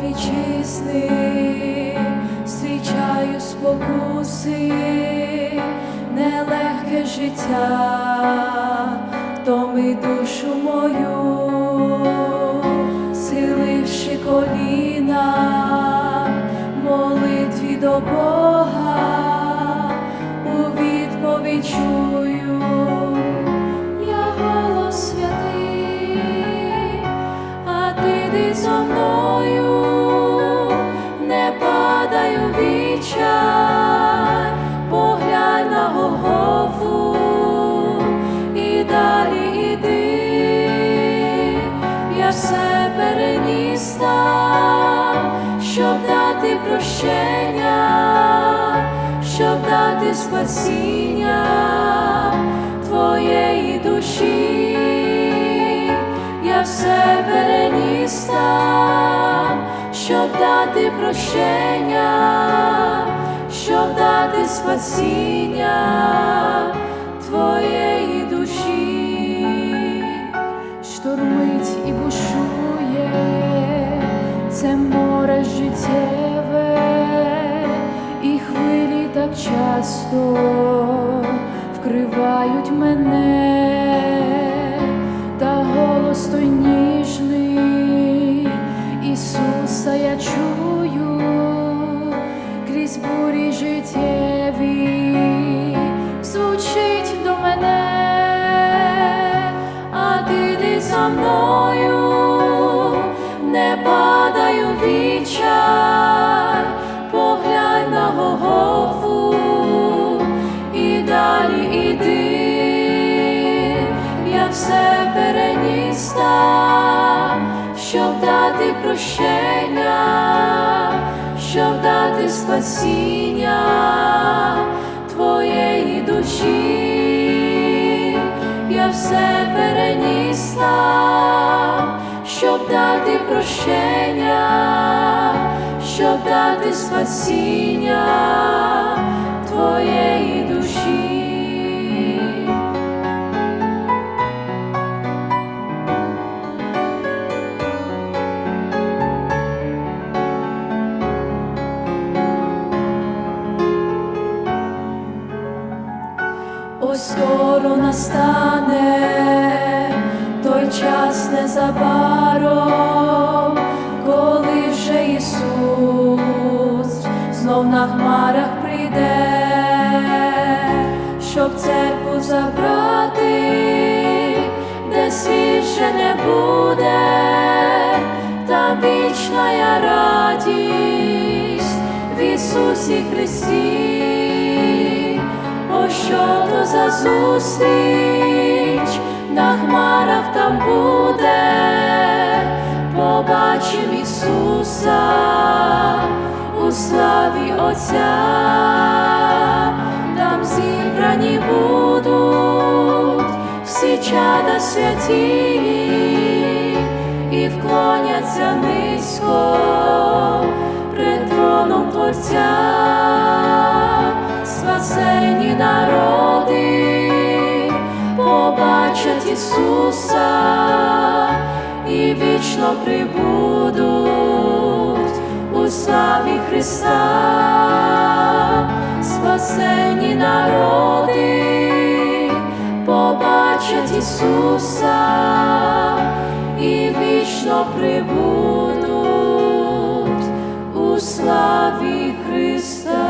Вітчизни, зустрічаю спокуси, нелегке життя, втомить душу мою, силивши коліна, молитві до Бога, у відповідь чую, я голос святий, а ти йди вічай, поглянь на Голгофу. І далі іди, я все переніс там, щоб дати прощення, щоб дати спасіння твоєї душі, я все переніс щоб дати прощення, щоб дати спасіння твоєї душі, штурмить і бушує це море життєве, і хвилі так часто вкривають мене, за мною, не падай у відчай, поглянь на Голгофу і далі іди, я все переніс там, щоб дати прощення, щоб дати спасіння дати прощення, щоб дати спасіння твоєї душі. Ось скоро настане той час незабаром, знов на хмарах прийде, щоб церкву забрати, де світ ще не буде, та вічна я радість в Ісусі Христі. О, що то за зустріч на хмарах там буде, побачим Ісуса славі Отця, там зібрані будуть всі чада святі і вклоняться низько пред троном Творця. Спасені народи побачать Ісуса і вічно прибудуть у славі Христа, спасені народи побачать Ісуса і вічно прибудуть у славі Христа.